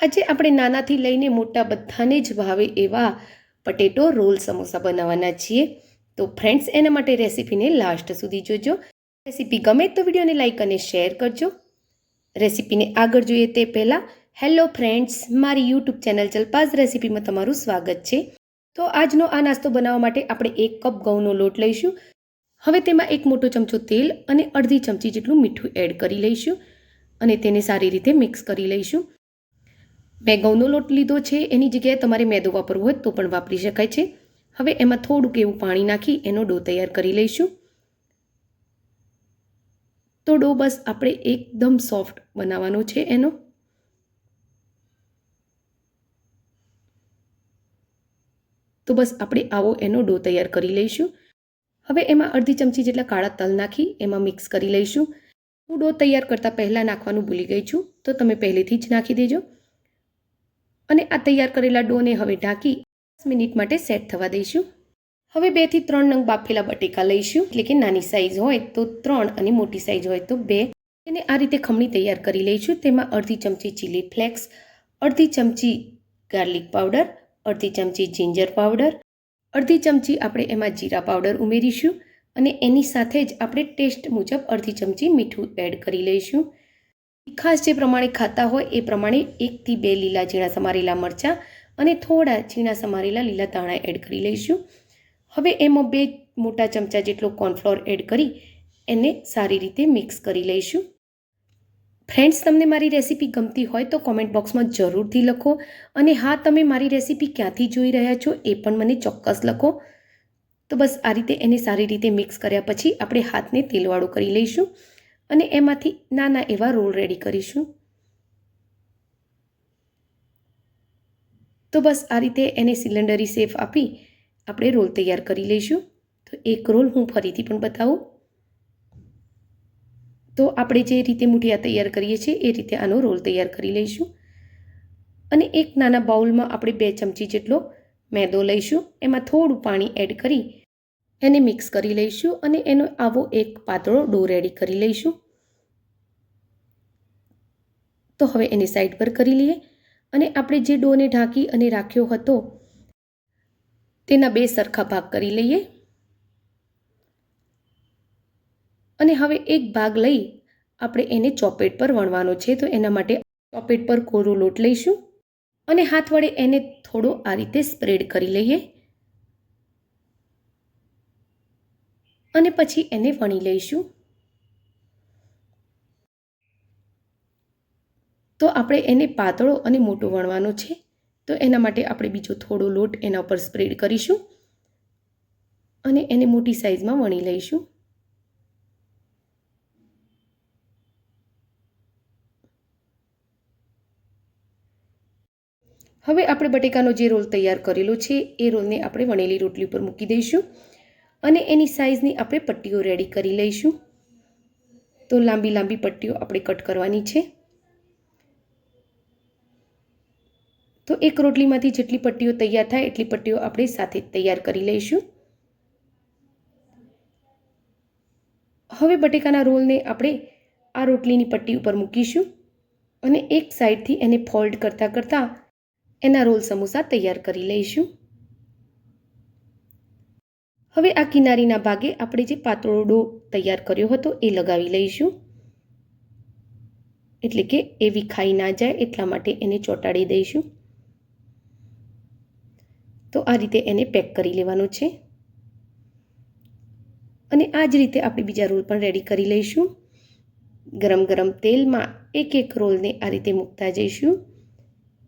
આજે આપણે નાનાથી લઈને મોટા બધાને જ ભાવે એવા પટેટો રોલ સમોસા બનાવવાના છીએ. તો ફ્રેન્ડ્સ એના માટે રેસીપીને લાસ્ટ સુધી જોજો. રેસીપી ગમે તો વિડીયોને લાઇક અને શેર કરજો. રેસીપીને આગળ જોઈએ તે પહેલાં હેલો ફ્રેન્ડ્સ મારી યુટ્યુબ ચેનલ જલપાઝ રેસીપીમાં તમારું સ્વાગત છે. તો આજનો આ નાસ્તો બનાવવા માટે આપણે એક કપ ઘઉંનો લોટ લઈશું. હવે તેમાં એક મોટો ચમચો તેલ અને અડધી ચમચી જેટલું મીઠું એડ કરી લઈશું અને તેને સારી રીતે મિક્સ કરી લઈશું. મેં ઘઉંનો લોટ લીધો છે, એની જગ્યાએ તમારે મેદો વાપરવો હોય તો પણ વાપરી શકાય છે. હવે એમાં થોડુંક એવું પાણી નાખી એનો ડો તૈયાર કરી લઈશું. તો ડો બસ આપણે એકદમ સોફ્ટ બનાવવાનો છે એનો. તો બસ આપણે આવો એનો ડો તૈયાર કરી લઈશું. હવે એમાં અડધી ચમચી જેટલા કાળા તલ નાખી એમાં મિક્સ કરી લઈશું. હું ડો તૈયાર કરતાં પહેલાં નાખવાનું ભૂલી ગઈ છું, તો તમે પહેલેથી જ નાખી દેજો. અને આ તૈયાર કરેલા ડોને હવે ઢાંકી દસ મિનિટ માટે સેટ થવા દઈશું. હવે બેથી ત્રણ નંગ બાફેલા બટેકા લઈશું. એટલે કે નાની સાઇઝ હોય તો ત્રણ અને મોટી સાઇઝ હોય તો બે. એને આ રીતે ખમણી તૈયાર કરી લઈશું. તેમાં અડધી ચમચી ચીલી ફ્લેક્સ અડધી ચમચી ગાર્લિક પાવડર અડધી ચમચી જિંજર પાવડર અડધી ચમચી આપણે એમાં જીરા પાવડર ઉમેરીશું. અને એની સાથે જ આપણે ટેસ્ટ મુજબ અડધી ચમચી મીઠું એડ કરી લઈશું. ખાસ જે પ્રમાણે ખાતા હોય એ પ્રમાણે એકથી બે લીલા ઝીણા સમારેલા મરચાં અને થોડા ઝીણા સમારેલા લીલા દાણા એડ કરી લઈશું. હવે એમાં બે મોટા ચમચા જેટલો કોર્નફ્લોર એડ કરી એને સારી રીતે મિક્સ કરી લઈશું. ફ્રેન્ડ્સ, તમને મારી રેસીપી ગમતી હોય તો કોમેન્ટ બોક્સમાં જરૂરથી લખો અને હા, તમે મારી રેસીપી ક્યાંથી જોઈ રહ્યા છો એ પણ મને ચોક્કસ લખો. તો બસ આ રીતે એને સારી રીતે મિક્સ કર્યા પછી આપણે હાથને તેલવાળું કરી લઈશું. અને એમાંથી નાના એવા રોલ રેડી કરીશું. તો બસ આ રીતે એને સિલિન્ડરી સેફ આપી આપણે રોલ તૈયાર કરી લઈશું. તો એક રોલ હું ફરીથી પણ બતાવું. તો આપણે જે રીતે મૂઠિયા તૈયાર કરીએ છીએ એ રીતે આનો રોલ તૈયાર કરી લઈશું. અને એક નાના બાઉલમાં આપણે બે ચમચી જેટલો મેદો લઈશું. એમાં થોડું પાણી એડ કરી એને મિક્સ કરી લઈશું અને એનો આવો એક પાતળો ડો રેડી કરી લઈશું. તો હવે એને સાઈડ પર કરી લઈએ અને આપણે જે ડોને ઢાંકી અને રાખ્યો હતો, તેના બે સરખા ભાગ કરી લઈએ. અને હવે એક ભાગ લઈ આપણે એને ચોપેટ પર વણવાનો છે, તો એના માટે ચોપેટ પર કોરો લોટ લઈશું. અને હાથ વડે એને થોડો આ રીતે સ્પ્રેડ કરી લઈએ. અને પછી એને વણી લઈશું. તો આપણે એને પાતળો અને મોટો વણવાનો છે. તો એના માટે આપણે બીજો થોડો લોટ એના ઉપર સ્પ્રેડ કરીશું અને એને મોટી સાઇઝમાં વણી લઈશું. હવે આપણે બટેકાનો જે રોલ તૈયાર કરેલો છે, એ રોલને આપણે વણેલી રોટલી ઉપર મૂકી દઈશું. અને એની સાઇઝની આપણે પટ્ટીઓ રેડી કરી લઈશું. તો લાંબી લાંબી પટ્ટીઓ આપણે કટ કરવાની છે. તો એક રોટલીમાંથી જેટલી પટ્ટીઓ તૈયાર થાય એટલી પટ્ટીઓ આપણે સાથે તૈયાર કરી લઈશું. હવે બટેકાના રોલને આપણે આ રોટલીની પટ્ટી ઉપર મૂકીશું અને એક સાઈડથી એને ફોલ્ડ કરતાં કરતાં એના રોલ સમોસા તૈયાર કરી લઈશું. હવે આ કિનારીના ભાગે આપણે જે પાતળો ડો તૈયાર કર્યો હતો એ લગાવી લઈશું. એટલે કે એ વિખાઈ ના જાય એટલા માટે એને ચોંટાડી દઈશું. તો આ રીતે એને પેક કરી લેવાનો છે. અને આ જ રીતે આપણે બીજા રોલ પણ રેડી કરી લઈશું. ગરમ ગરમ તેલમાં એક એક રોલને આ રીતે મૂકતા જઈશું.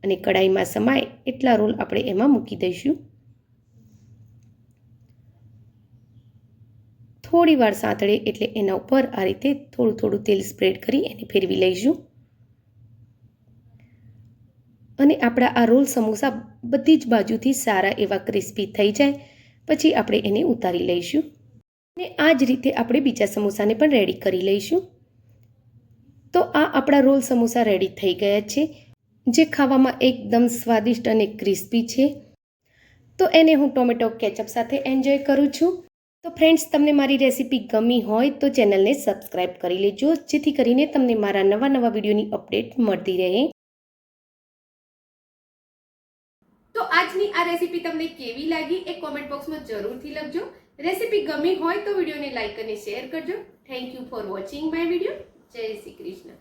અને કડાઈમાં સમાય એટલા રોલ આપણે એમાં મૂકી દઈશું. થોડી વાર સાંતળે એટલે એના ઉપર આ રીતે થોડું થોડું તેલ સ્પ્રેડ કરી એને ફેરવી લઈશું. અને આપણા આ રોલ સમોસા બધી જ બાજુથી સારા એવા ક્રિસ્પી થઈ જાય, પછી આપણે એને ઉતારી લઈશું. અને આ જ રીતે આપણે બીજા સમોસાને પણ રેડી કરી લઈશું. તો આ આપણા રોલ સમોસા રેડી થઈ ગયા છે, જે ખાવામાં એકદમ સ્વાદિષ્ટ અને ક્રિસ્પી છે. તો એને હું ટોમેટો કેચઅપ સાથે એન્જોય કરું છું. તો ફ્રેન્ડ્સ તમને મારી રેસીપી ગમી હોય તો ચેનલને સબસ્ક્રાઈબ કરી લેજો, જેથી કરીને તમને મારા નવા નવા વિડીયોની અપડેટ મળતી રહે. તો આજની આ રેસીપી તમને કેવી લાગી એ કોમેન્ટ બોક્સમાં જરૂરથી લખજો. રેસીપી ગમી હોય તો વિડીયોને લાઇક અને શેર કરજો. Thank you for watching my video જય શ્રી કૃષ્ણ.